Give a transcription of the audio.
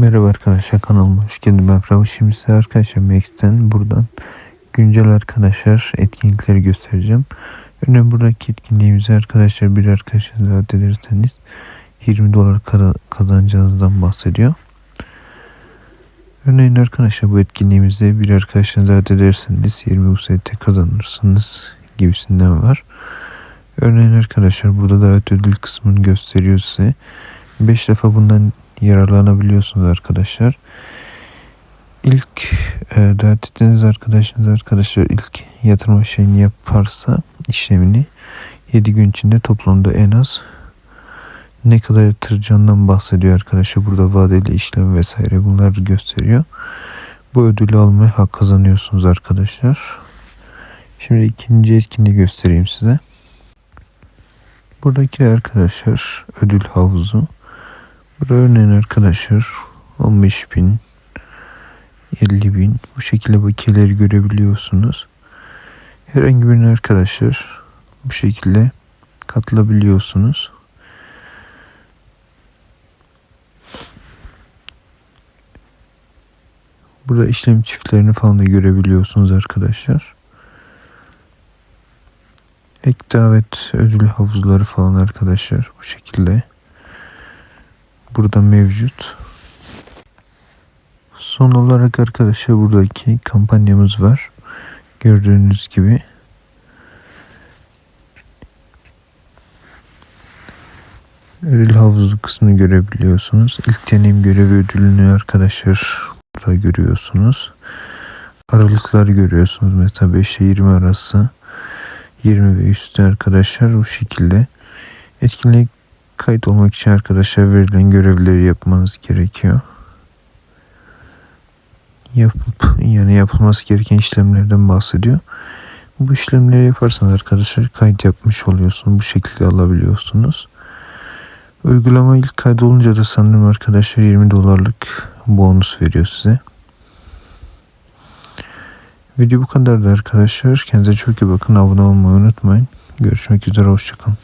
Merhaba arkadaşlar kanalıma hoş geldin ben Fravı şimdi size arkadaşlar Max'ten buradan güncel arkadaşlar etkinlikleri göstereceğim. Örneğin buradaki etkinliğimizi arkadaşlar bir arkadaşa davet ederseniz 20 dolar kazanacağınızdan bahsediyor. Örneğin arkadaşlar bu etkinliğimizde bir arkadaşa davet ederseniz 20 USDT kazanırsınız gibisinden var. Örneğin arkadaşlar burada davet ödül kısmını gösteriyor size. 5 defa bundan yararlanabiliyorsunuz arkadaşlar. İlk e, davet ettiğiniz arkadaşınız arkadaşlar ilk yatırma şeyini yaparsa işlemini 7 gün içinde toplamda en az ne kadar yatıracağından bahsediyor arkadaşlar. Burada vadeli işlem vesaire bunları gösteriyor. Bu ödülü almaya hak kazanıyorsunuz arkadaşlar. Şimdi ikinci etkinliği göstereyim size. Buradaki arkadaşlar ödül havuzu. Örneğin arkadaşlar 15 bin 50 bin bu şekilde bakiyeleri görebiliyorsunuz. Herhangi birine arkadaşlar bu şekilde katılabiliyorsunuz. Burada işlem çiftlerini falan da görebiliyorsunuz arkadaşlar. Ek davet ödül havuzları falan arkadaşlar bu şekilde burada mevcut. Son olarak arkadaşlar buradaki kampanyamız var. Gördüğünüz gibi. Ödül havuzu kısmını görebiliyorsunuz. İlk deneyim görevi ödülünü arkadaşlar burada görüyorsunuz. Aralıkları görüyorsunuz. Mesela 5 ile 20 arası. 20 ve üstü arkadaşlar bu şekilde. Etkinlik kayıt olmak için arkadaşlar verilen görevleri yapmanız gerekiyor. Yapıp yani yapılması gereken işlemlerden bahsediyor. Bu işlemleri yaparsanız arkadaşlar kayıt yapmış oluyorsunuz. Bu şekilde alabiliyorsunuz. Uygulama ilk kaydolunca da sanırım arkadaşlar 20 dolarlık bonus veriyor size. Video bu kadardı arkadaşlar. Kendinize çok iyi bakın. Abone olmayı unutmayın. Görüşmek üzere. Hoşçakalın.